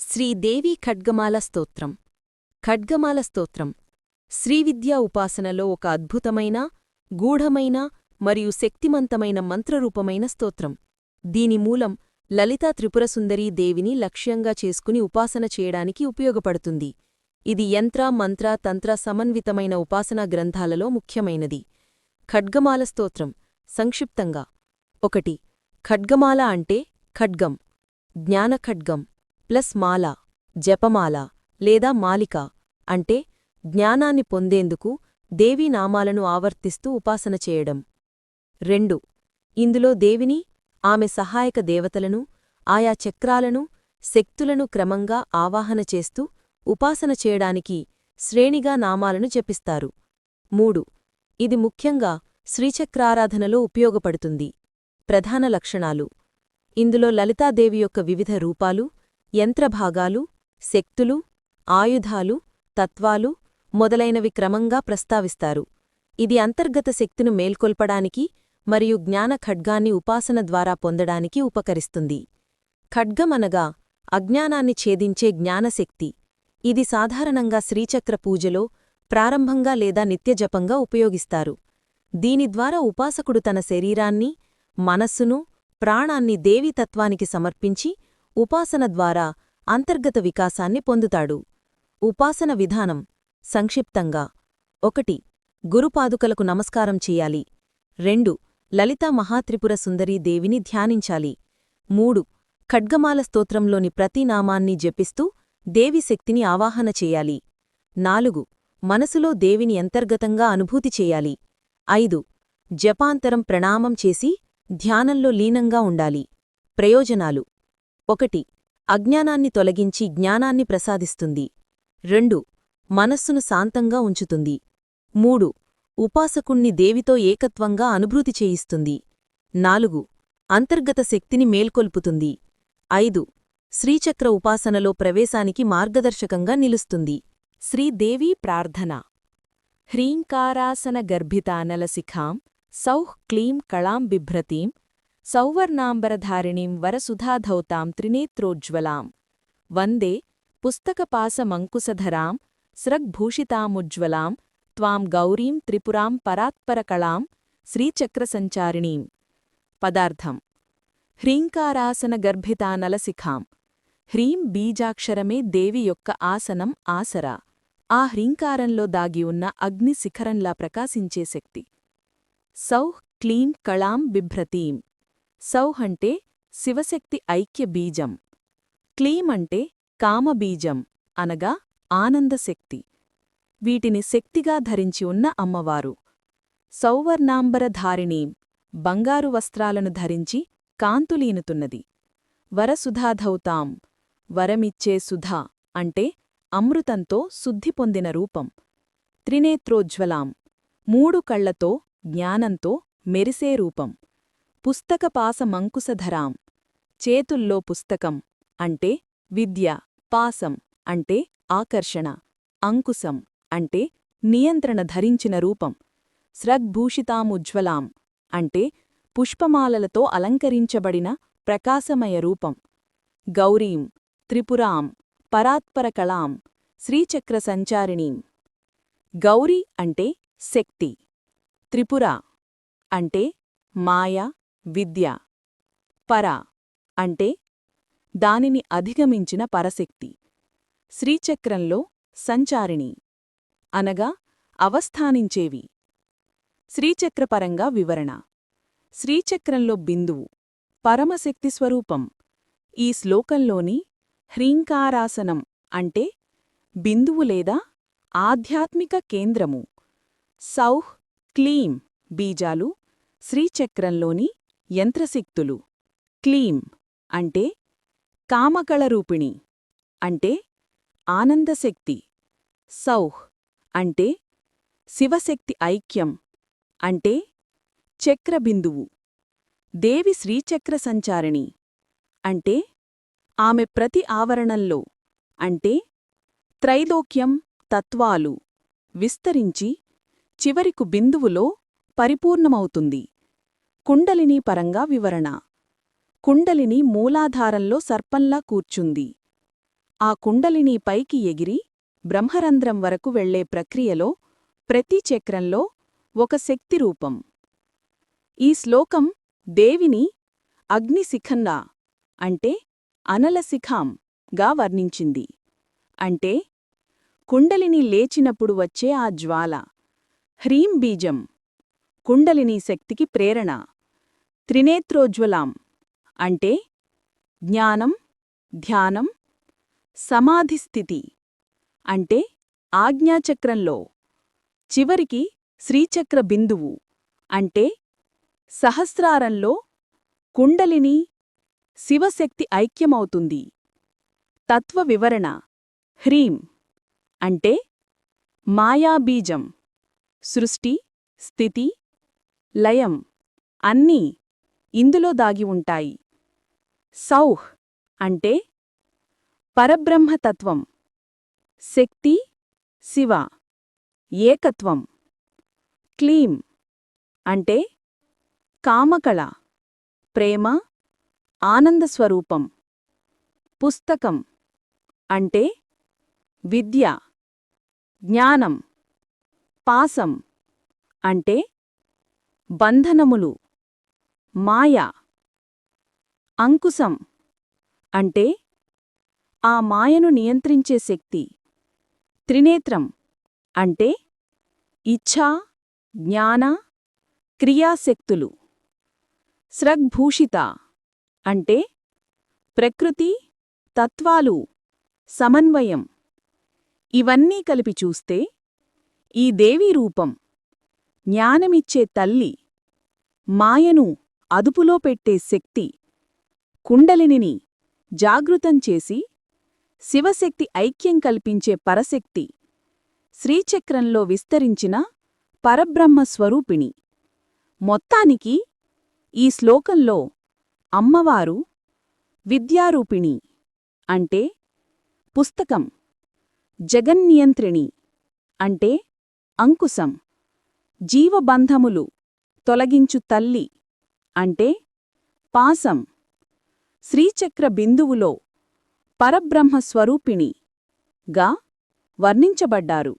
శ్రీదేవి ఖడ్గమాల స్తోత్రం. ఖడ్గమాల స్తోత్రం. శ్రీవిద్యా ఉపాసనలో ఒక అద్భుతమైన గూఢమైన మరియు శక్తిమంతమైన మంత్రరూపమైన స్తోత్రం. దీని మూలం లలితా త్రిపురసుందరీ దేవిని లక్ష్యంగా చేసుకుని ఉపాసన చేయడానికి ఉపయోగపడుతుంది. ఇది యంత్ర మంత్ర తంత్ర సమన్వితమైన ఉపాసనా గ్రంథాలలో ముఖ్యమైనది. ఖడ్గమాల స్తోత్రం. సంక్షిప్తంగా. ఒకటి. ఖడ్గమాల అంటే ఖడ్గం. జ్ఞానఖడ్గం. ప్లస్ మాల జపమాల లేదా మాలిక అంటే జ్ఞానాన్ని పొందేందుకు దేవీనామాలను ఆవర్తిస్తూ ఉపాసన చేయడం. రెండు ఇందులో దేవిని ఆమె సహాయక దేవతలను ఆయా చక్రాలను శక్తులను క్రమంగా ఆవాహన చేస్తూ ఉపాసన చేయడానికి శ్రేణిగా నామాలను జపిస్తారు. మూడు ఇది ముఖ్యంగా శ్రీచక్రారాధనలో ఉపయోగపడుతుంది. ప్రధాన లక్షణాలు ఇందులో లలితాదేవి యొక్క వివిధ రూపాలు యంత్రభాగాలు శక్తులు ఆయుధాలు తత్వాలు మొదలైనవి క్రమంగా ప్రస్తావిస్తారు. ఇది అంతర్గత శక్తిను మేల్కొల్పడానికి మరియు జ్ఞాన ఖడ్గాన్ని ఉపాసన ద్వారా పొందడానికి ఉపకరిస్తుంది. ఖడ్గమనగా అజ్ఞానాన్ని ఛేదించే జ్ఞానశక్తి ఇది సాధారణంగా శ్రీచక్ర పూజలో ప్రారంభంగా లేదా నిత్యజపంగా ఉపయోగిస్తారు. దీని ద్వారా ఉపాసకుడు తన శరీరాన్ని మనస్సును ప్రాణాన్ని దేవీతత్వానికి సమర్పించి ఉపాసన ద్వారా అంతర్గత వికాసాన్ని పొందుతాడు. ఉపాసన విధానం సంక్షిప్తంగా. ఒకటి గురుపాదుకలకు నమస్కారం చెయ్యాలి రెండు లలితా మహాత్రిపుర సుందరీ దేవిని ధ్యానించాలి. మూడు ఖడ్గమాల స్తోత్రంలోని ప్రతి నామాన్ని జపిస్తూ దేవి శక్తిని ఆవాహన చేయాలి. నాలుగు మనసులో దేవిని అంతర్గతంగా అనుభూతి చేయాలి. ఐదు జపాంతరం ప్రణామం చేసి ధ్యానంలో లీనంగా ఉండాలి. ప్రయోజనాలు ఒకటి అజ్ఞానాన్ని తొలగించి జ్ఞానాన్ని ప్రసాదిస్తుంది. రెండు మనస్సును శాంతంగా ఉంచుతుంది. మూడు ఉపాసకుణ్ణి దేవితో ఏకత్వంగా అనుభూతి చేయిస్తుంది. నాలుగు అంతర్గత శక్తిని మేల్కొల్పుతుంది. ఐదు శ్రీచక్ర ఉపాసనలో ప్రవేశానికి మార్గదర్శకంగా నిలుస్తుంది. శ్రీదేవీ ప్రార్థన. హ్రీంకారాసన గర్భితానలశిఖాం సౌః క్లీం కళాం బిభ్రతీం సౌవర్ణాంబరధారిణీం వరసుధాధౌతాం త్రినేత్రోజ్వలాం. వందే పుస్తకపాసమంకుశధరాం స్రగ్భూషితాముజ్వలాం త్వాం గౌరీం త్రిపురాం పరాత్పరకళాం శ్రీచక్రసంచారిణీం. పదార్థం. హ్రీంకారాసనగర్భితానలశిఖాం. హ్రీం బీజాక్షరమే దేవి యొక్క ఆసనం ఆసరా. ఆ హ్రీంకారంలో దాగి ఉన్న అగ్ని శిఖరంలా ప్రకాశించే శక్తి. సౌహ్ క్లీం కళాం బిభ్రతీం. సౌహ్ అంటే శివశక్తి ఐక్య బీజం. క్లీం అంటే కామబీజం అనగా ఆనందశక్తి వీటిని శక్తిగా ధరించి ఉన్న అమ్మవారు. సౌవర్ణాంబరధారిణీం బంగారు వస్త్రాలను ధరించి కాంతులీనుతున్నది. వరసుధాధౌతాం వరమిచ్చే సుధా అంటే అమృతంతో శుద్ధి పొందిన రూపం. త్రినేత్రోజ్వలాం మూడు కళ్ళతో జ్ఞానంతో మెరిసే రూపం. పుస్తకపాసమంకుశధరాం చేతుల్లో పుస్తకం అంటే విద్య పాసం అంటే ఆకర్షణ అంకుశం అంటే నియంత్రణ ధరించిన రూపం. స్రగ్భూషితాముజ్వలాం అంటే పుష్పమాలలతో అలంకరించబడిన ప్రకాశమయ రూపం. గౌరీం త్రిపురాం పరాత్పరకళాం శ్రీచక్ర సంచారిణీం గౌరీ అంటే శక్తి. త్రిపుర అంటే మాయ విద్య. పర అంటే దానిని అధిగమించిన పరశక్తి. శ్రీచక్రంలో సంచారిణి. అనగా అవస్థానించేవి. శ్రీచక్రపరంగా వివరణ. శ్రీచక్రంలో బిందువు. పరమశక్తి స్వరూపం. ఈ శ్లోకంలోని హ్రీంకారాసనం అంటే బిందువు లేదా ఆధ్యాత్మిక కేంద్రము. సౌహ్ క్లీం బీజాలు శ్రీచక్రంలోని యంత్రశక్తులు. క్లీం అంటే కామకళరూపిణి అంటే ఆనందశక్తి. సౌహ్ అంటే శివశక్తి ఐక్యం అంటే చక్రబిందువు. దేవి శ్రీచక్ర సంచారిణి అంటే ఆమె ప్రతి ఆవరణంలో అంటే త్రైలోక్యం తత్వాలు విస్తరించి చివరికు బిందువులో పరిపూర్ణమవుతుంది. కుండలినీ పరంగా వివరణ. కుండలిని మూలాధారంలో సర్పంలా కూర్చుంది. ఆ కుండలిని పైకి ఎగిరి బ్రహ్మరంధ్రం వరకు వెళ్ళే ప్రక్రియలో ప్రతి చక్రంలో ఒక శక్తి రూపం. ఈ శ్లోకం దేవిని అగ్నిశిఖంగా అంటే అనలశిఖాం గా వర్ణించింది. అంటే కుండలిని లేచినప్పుడు వచ్చే ఆ జ్వాల హ్రీం బీజం కుండలిని శక్తికి ప్రేరణ. త్రినేత్రోజ్వలాం. అంటే జ్ఞానం ధ్యానం సమాధిస్థితి అంటే ఆజ్ఞాచక్రంలో చివరికి శ్రీచక్ర బిందువు. అంటే సహస్రారంలో కుండలిని శివశక్తి ఐక్యమవుతుంది. తత్వ వివరణ హ్రీం. అంటే మాయాబీజం సృష్టి స్థితి లయం. అన్నీ ఇందులో దాగి ఉంటాయి. సౌహ్ అంటే పరబ్రహ్మతత్వం. శక్తి శివ. ఏకత్వం. క్లీం అంటే కామకళ. ప్రేమ ఆనందస్వరూపం పుస్తకం అంటే విద్య. జ్ఞానం పాసం అంటే బంధనములు. మాయ అంకుశం అంటే ఆ మాయను నియంత్రించే శక్తి. త్రినేత్రం అంటే ఇచ్ఛా జ్ఞాన క్రియాశక్తులు. స్రగ్భూషిత అంటే ప్రకృతి తత్వాలు సమన్వయం. ఇవన్నీ కలిపి చూస్తే ఈ దేవీ రూపం జ్ఞానమిచ్చే తల్లి మాయను అదుపులో పెట్టే శక్తి కుండలినిని జాగృతం చేసి శివశక్తి ఐక్యం కల్పించే పరశక్తి శ్రీచక్రంలో విస్తరించిన పరబ్రహ్మ స్వరూపిణి. మొత్తానికి ఈ శ్లోకంలో అమ్మవారు విద్యారూపిణి అంటే పుస్తకం జగన్నియంత్రిణి అంటే అంకుశం జీవబంధములు తొలగించు తల్లి అంటే పాసం శ్రీచక్ర బిందువులో పరబ్రహ్మస్వరూపిణి గా వర్ణించబడ్డారు.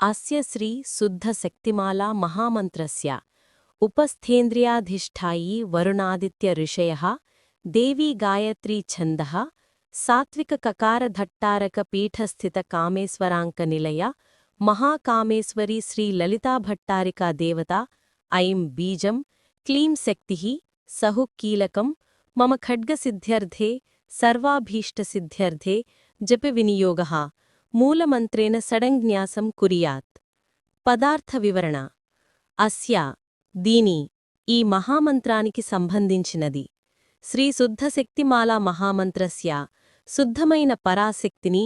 అస్య శ్రీ శుద్ధ శక్తిమాలా మహామంత్రస్య ఉపస్థేంద్రియాధిష్ఠాయీ వరుణాదిత్య ఋషయ దేవీ గాయత్రీ ఛంద సాత్విక కకారధట్టారక పీఠస్థిత కామేశ్వరాంక నిలయ మహాకామేశ్వరీ శ్రీ లలితాభట్టారికా దేవత ఐం బీజం క్లీం శక్తి సహు కీలకం మమ ఖడ్గసిద్ధ్యర్థే సర్వాభీష్టసిద్ధ్యర్థే జపవినియోగ మూలమంత్రేణ సడంజ్ఞాసం కురియాత్. పదార్థ వివరణ. దీని ఈ మహామంత్రానికి సంబంధించినది. శ్రీ శుద్ధశక్తిమాలా మహామంత్రస్య శుద్ధమైన పరాశక్తిని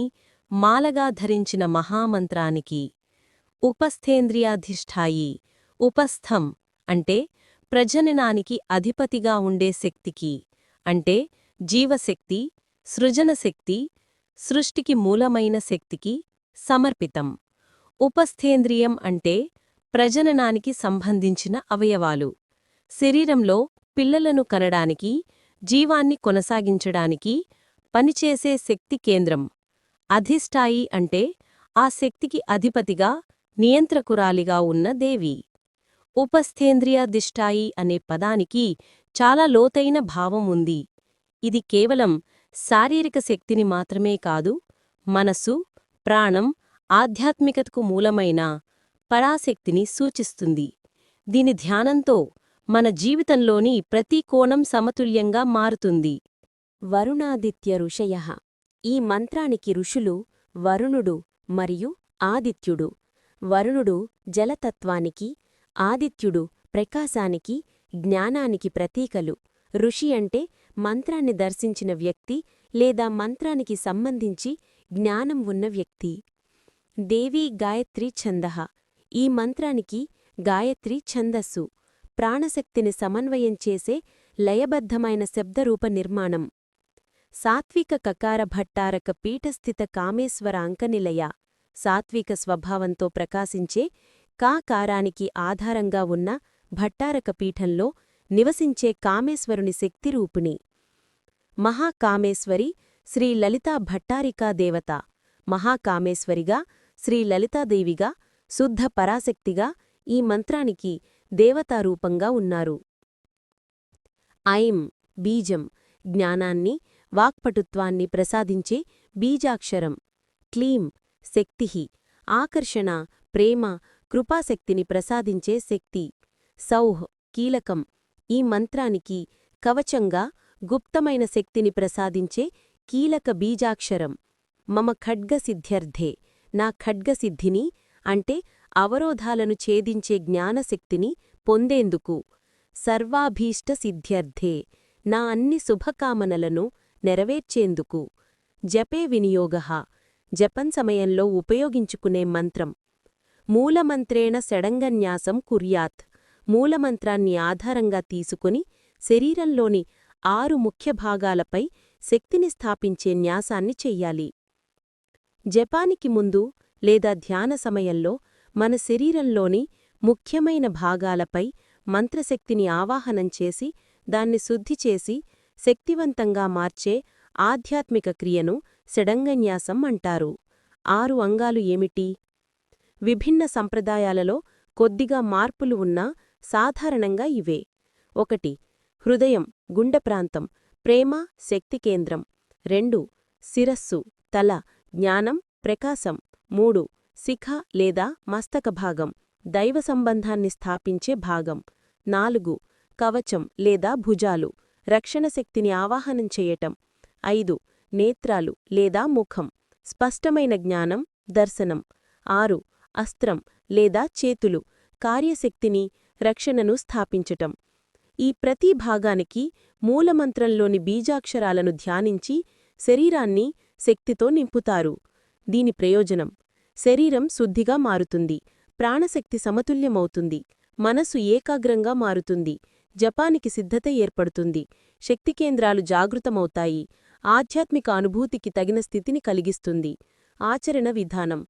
మాలగా ధరించిన మహామంత్రానికి ఉపస్థేంద్రియాధిష్ఠాయి ఉపస్థం అంటే ప్రజననానికి అధిపతిగా ఉండే శక్తికి అంటే జీవశక్తి సృజనశక్తి సృష్టికి మూలమైన శక్తికి సమర్పితం. ఉపస్థేంద్రియం అంటే ప్రజననానికి సంబంధించిన అవయవాలు. శరీరంలో పిల్లలను కనడానికి జీవాన్ని కొనసాగించడానికి పనిచేసే శక్తి కేంద్రం. అధిష్టాయి అంటే ఆ శక్తికి అధిపతిగా నియంత్రకురాలిగా ఉన్న దేవి. ఉపస్థేంద్రియాధిష్టాయి అనే పదానికి చాలా లోతైన భావం ఉంది. ఇది కేవలం శారీరక శక్తిని మాత్రమే కాదు మనసు ప్రాణం ఆధ్యాత్మికతకు మూలమైన పరాశక్తిని సూచిస్తుంది. దీని ధ్యానంతో మన జీవితంలోని ప్రతి కోణం సమతుల్యంగా మారుతుంది. వరుణాదిత్య ఋషయ ఈ మంత్రానికి ఋషులు వరుణుడు మరియు ఆదిత్యుడు. వరుణుడు జలతత్వానికి ఆదిత్యుడు ప్రకాశానికి జ్ఞానానికి ప్రతీకలు. ఋషి అంటే మంత్రాన్ని దర్శించిన వ్యక్తి లేదా మంత్రానికి సంబంధించి జ్ఞానం ఉన్న వ్యక్తి. దేవీ గాయత్రి ఛందః. ఈ మంత్రానికి గాయత్రి ఛందస్సు. ప్రాణశక్తిని సమన్వయం చేసే లయబద్ధమైన శబ్దరూప నిర్మాణం. సాత్విక కకార భట్టారక పీఠస్థిత కామేశ్వర అంకనిలయ సాత్విక స్వభావంతో ప్రకాశించే కాకారానికి ఆధారంగా ఉన్న భట్టారక పీఠంలో నివసించే కామేశ్వరుని శక్తిరూపిణి మహాకామేశ్వరి శ్రీ లలితా భట్టారికా దేవత. మహాకామేశ్వరిగా శ్రీ లలితాదేవిగా శుద్ధ పరాశక్తిగా ఈ మంత్రానికి దేవతారూపంగా ఉన్నారు. ఐం బీజం జ్ఞానాన్ని వాక్పటుత్వాన్ని ప్రసాదించే బీజాక్షరం. క్లీం శక్తి ఆకర్షణ ప్రేమ కృపాశక్తిని ప్రసాదించే శక్తి. సౌహ్ కీలకం. ఈ మంత్రానికి కవచంగా గుప్తమైన శక్తిని ప్రసాదించే కీలక బీజాక్షరం. మమ ఖడ్గసిద్ధ్యర్థే. నా ఖడ్గసిద్ధిని అంటే అవరోధాలను ఛేదించే జ్ఞానశక్తిని పొందేందుకు. సర్వాభీష్ట సిద్ధ్యర్థే నా అన్ని శుభకామనలను నెరవేర్చేందుకు. జపే వినియోగ. జపం సమయంలో ఉపయోగించుకునే మంత్రం. మూలమంత్రేణ షడంగన్యాసం కుర్యాత్. మూలమంత్రాన్ని ఆధారంగా తీసుకుని శరీరంలోని ఆరు ముఖ్య భాగాలపై శక్తిని స్థాపించే న్యాసాన్ని చెయ్యాలి. జపానికి ముందు లేదా ధ్యాన సమయంలో మన శరీరంలోని ముఖ్యమైన భాగాలపై మంత్రశక్తిని ఆవాహనం చేసి దాన్ని శుద్ధి చేసి శక్తివంతంగా మార్చే ఆధ్యాత్మిక క్రియను షడంగన్యాసం అంటారు. ఆరు అంగాలు ఏమిటి? విభిన్న సంప్రదాయాలలో కొద్దిగా మార్పులు ఉన్నా సాధారణంగా ఇవే. ఒకటి హృదయం గుండె ప్రాంతం ప్రేమ శక్తి కేంద్రం. రెండు శిరస్సు తల జ్ఞానం ప్రకాశం. మూడు శిఖ లేదా మస్తక భాగం దైవ సంబంధాన్ని స్థాపించే భాగం. నాలుగు కవచం లేదా భుజాలు రక్షణ శక్తిని ఆవాహనం చేయటం. ఐదు నేత్రాలు లేదా ముఖం స్పష్టమైన జ్ఞానం దర్శనం. ఆరు అస్త్రం లేదా చేతులు కార్యశక్తిని రక్షణను స్థాపించటం. ఈ ప్రతి భాగానికి మూలమంత్రంలోని బీజాక్షరాలను ధ్యానించి శరీరాన్ని శక్తితో నింపుతారు. దీని ప్రయోజనం శరీరం శుద్ధిగా మారుతుంది ప్రాణశక్తి సమతుల్యమవుతుంది మనసు ఏకాగ్రంగా మారుతుంది జపానికి సిద్ధత ఏర్పడుతుంది శక్తి కేంద్రాలు జాగృతమవుతాయి ఆధ్యాత్మిక అనుభూతికి తగిన స్థితిని కలిగిస్తుంది. ఆచరణ విధానం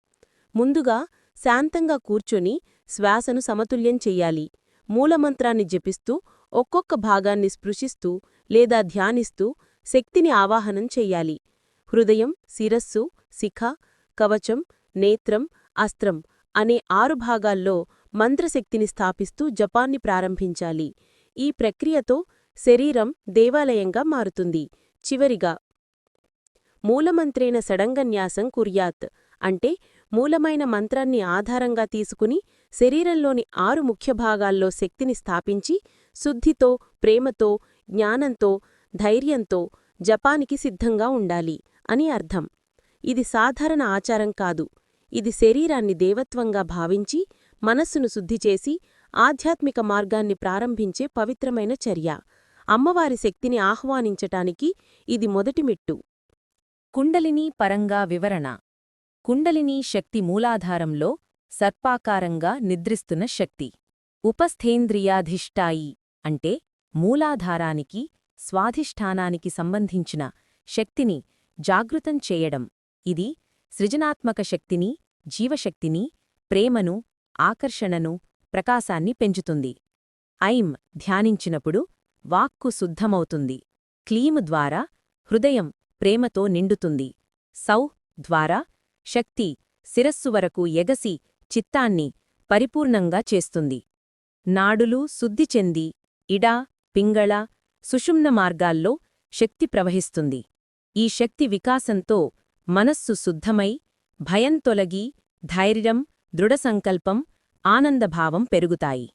ముందుగా శాంతంగా కూర్చొని శ్వాసను సమతుల్యం చెయ్యాలి. మూలమంత్రాన్ని జపిస్తూ ఒక్కొక్క భాగాన్ని స్పృశిస్తూ లేదా ధ్యానిస్తూ శక్తిని ఆవాహనం చెయ్యాలి. హృదయం శిరస్సు శిఖ కవచం నేత్రం అస్త్రం అనే ఆరు భాగాల్లో మంత్రశక్తిని స్థాపిస్తూ జపాన్ని ప్రారంభించాలి. ఈ ప్రక్రియతో శరీరం దేవాలయంగా మారుతుంది. చివరిగా మూలమంత్రేణ సడంగన్యాసం కుర్యాత్ అంటే మూలమైన మంత్రాన్ని ఆధారంగా తీసుకుని శరీరంలోని ఆరు ముఖ్య భాగాల్లో శక్తిని స్థాపించి శుద్ధితో ప్రేమతో జ్ఞానంతో ధైర్యంతో జపానికి సిద్ధంగా ఉండాలి అని అర్థం. ఇది సాధారణ ఆచారం కాదు. ఇది శరీరాన్ని దేవత్వంగా భావించి మనస్సును శుద్ధిచేసి ఆధ్యాత్మిక మార్గాన్ని ప్రారంభించే పవిత్రమైన చర్య. అమ్మవారి శక్తిని ఆహ్వానించటానికి ఇది మొదటి మిట్టు. కుండలిని పరంగా వివరణ. కుండలినీ శక్తి మూలాధారంలో సర్పాకారంగా నిద్రిస్తున్న శక్తి. ఉపస్థేంద్రియాధిష్టాయి అంటే మూలాధారానికి స్వాధిష్ఠానానికి సంబంధించిన శక్తిని జాగృతం చేయడం. ఇది సృజనాత్మక శక్తిని జీవశక్తిని ప్రేమను ఆకర్షణను ప్రకాశాన్ని పెంచుతుంది. ఐం ధ్యానించినప్పుడు వాక్కు శుద్ధమవుతుంది. క్లీము ద్వారా హృదయం ప్రేమతో నిండుతుంది. సౌ ద్వారా శక్తి శిరస్సు వరకు ఎగసి చిత్తాన్ని పరిపూర్ణంగా చేస్తుంది. నాడులు శుద్ధి చెంది ఇడా పింగళ సుషుమ్న మార్గాల్లో శక్తి ప్రవహిస్తుంది. ఈ శక్తి వికాసంతో మనస్సు శుద్ధమై భయం తొలగి ధైర్యం దృఢసంకల్పం ఆనందభావం పెరుగుతాయి.